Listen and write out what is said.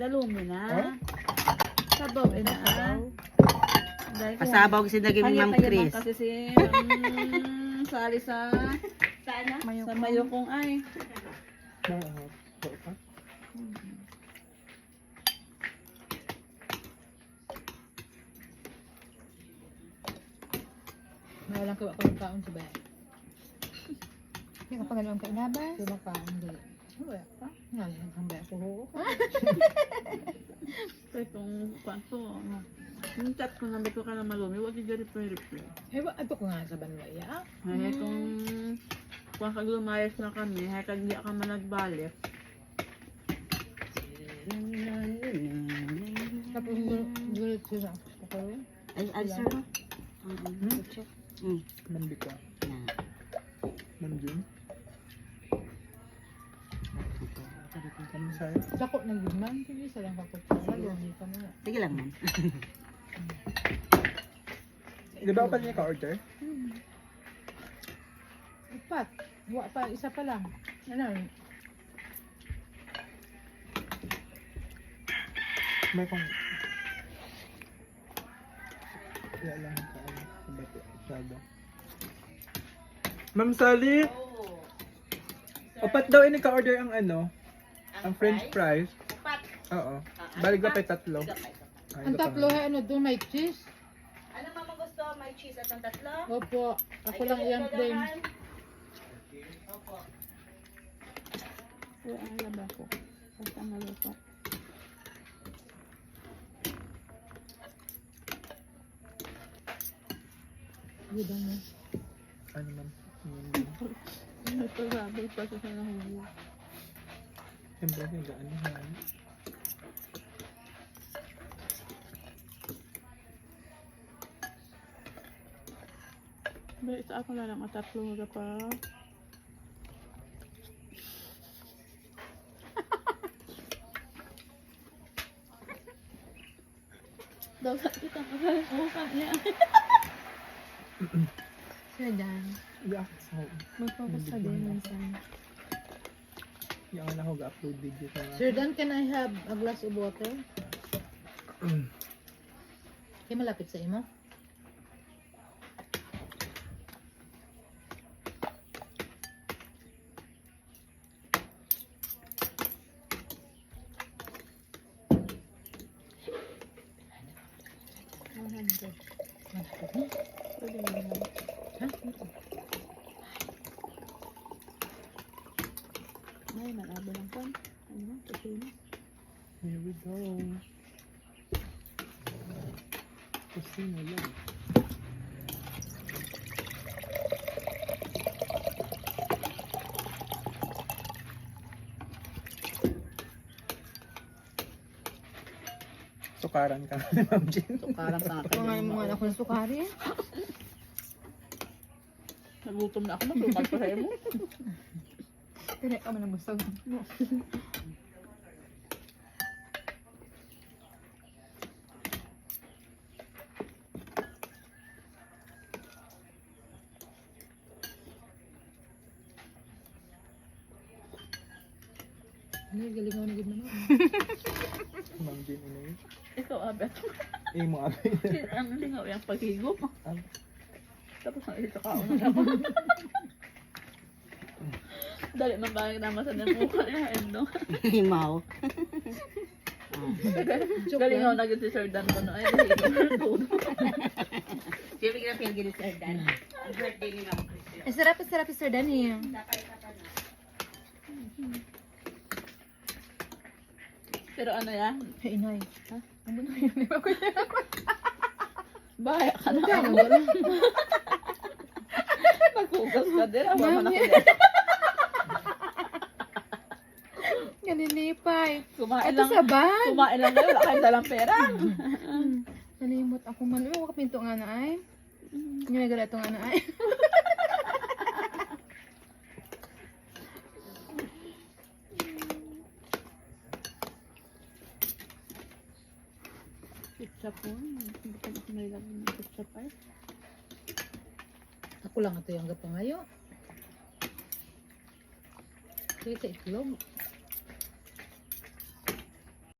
dalumi na. Oh? Sabaw, ina. Dahil ko- Pasabaw kasi naging Ma'am Chris. kasi si um, sali sa Sana? sa mayokong ay. Pa. Mawalang kawa ko ng kaon sa bayan. Yung kapag ka inabas. Kumakaon dali. Wala pa. Ngayon ang bayan ko ho. Kaya kung ano. Yung chat ko nabi ko ka na malumi, wag yung gari pa reply. Eh, ba, ato ko nga sa banwaya. Ay, kung kung kag lumayas na kami, ay kag di ka man nagbalik. Tapos, gulit siya. Ako rin. Ay, ay, sir. Mm. Mandi ka. Na. Sa'yo. Dako na yun man. Sige, sa lang kakutsara. Lumi ka na. Sige lang, ma'am. Di ba pa niya ka-order? Upat. Wa pa, isa pa lang. Ano? May kong... Kaya lang ka ano, sa bato. Masyado. Ma'am Sally! Opat daw ini ka-order ang ano? Ang french fries. Oo. Balik ba pa tatlo? Ay, Ang pa tatlo, nga. eh, ano doon, may cheese. Ano mama gusto? May cheese at ang tatlo? Opo. Ako lang iyang plain. Kaya ang laba ko. Basta maluto. Gida mo. Ano ma'am? Hmm. Ito sabi pa sa sanahuli. Siyempre, hindi ano yan. Ba, isa ako na lang at tatlo nga pa. Sa kita ka sa ukan niya. Sir Dan, Yeah, so, mag-focus ka din minsan. Yung na ako ga-upload video sa Sir Dan, can I have a glass of water? Kaya malapit sa imo? Pwede mo naman. Ha? Ay, nalabo lang pan. Ano, kusina. Here we go. Kusina lang. Sukaran ka na, Ma'am Jen. Parang sa akin. Kung mo nga ako ng sukari. Nagutom na ako, maglukad pa sa'yo mo. Kaya ka man ang busog. Ano, galing ako na gid man. Ma'am Jen, ano yun? Ikaw, abet. Eh, mo abay. Ang lingaw yung paghigop. Tapos ang isa ka ako. Dali man ba na masa ng mukha niya, Endo. Himaw. Galing ako naging si Sir Dan ko no. Ay. Siyempre ka feel gini sir Dan. Ang birthday ni Ma'am Chris. Ang sarap, sarap si Sir Dan eh. Pero ano yan? Ay, inay. Ha? Ano na yun? Di ba ko yun? Bahaya ka na. Kaya wala. Naghugas ka din. Awa man ako Mami. din. Ganilipay. Kumain Ito lang. sa bag. Kumain lang kayo. Wala kayong dalang pera. Nalimot ako man. Ano ka pinto nga na ay? Yung nagala ito nga na ay. Ketchup po. Hindi ko na may lagay ng ketchup ay. Ako lang ito yung gapangayo. Kaya sa itlog.